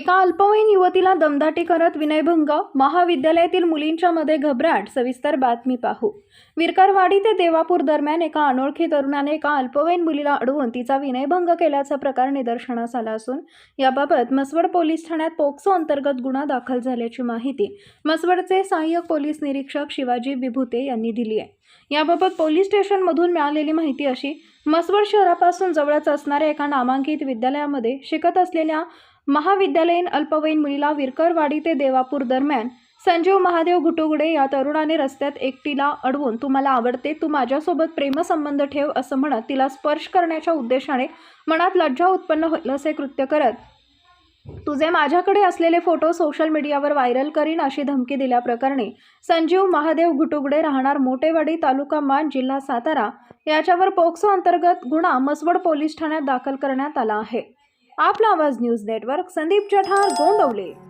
एका अल्पवयीन युवतीला दमदाटी करत विनयभंग महाविद्यालयातील मुलींच्या मध्ये घबराट सविस्तर बातमी पाहू. विरकारवाडी ते देवापूर दरम्यान एका अनोळखी तरुणाने एका अल्पवयीन मुलीला अडवून तिचा विनयभंग केल्याचा प्रकार निदर्शनास आला असून याबाबत मसवड पोलीस ठाण्यात पोक्सो अंतर्गत गुन्हा दाखल झाल्याची माहिती मसवडचे सहाय्यक पोलीस निरीक्षक शिवाजी विभूते यांनी दिली आहे. याबाबत पोलीस स्टेशनमधून मिळालेली माहिती अशी मसवड शहरापासून जवळच असणाऱ्या एका नामांकित विद्यालयामध्ये शिकत असलेल्या महाविद्यालयीन अल्पवयीन मुलीला विरकरवाडी ते देवापूर दरम्यान संजीव महादेव घुटुगुडे या तरुणाने रस्त्यात एकटीला अडवून तू मला आवडते तू माझ्यासोबत प्रेमसंबंध ठेव असं म्हणत तिला स्पर्श करण्याच्या उद्देशाने मनात लज्जा उत्पन्न होईल असे कृत्य करत तुझे माझ्याकडे असलेले फोटो सोशल मीडियावर व्हायरल करीन अशी धमकी दिल्याप्रकरणी संजीव महादेव घुटुगडे राहणार मोटेवाडी तालुका मान जिल्हा सातारा याच्यावर पोक्सो अंतर्गत गुन्हा मसवड पोलीस ठाण्यात दाखल करण्यात आला आहे. आपला आवाज न्यूज नेटवर्क संदीप जठार गोंदवले.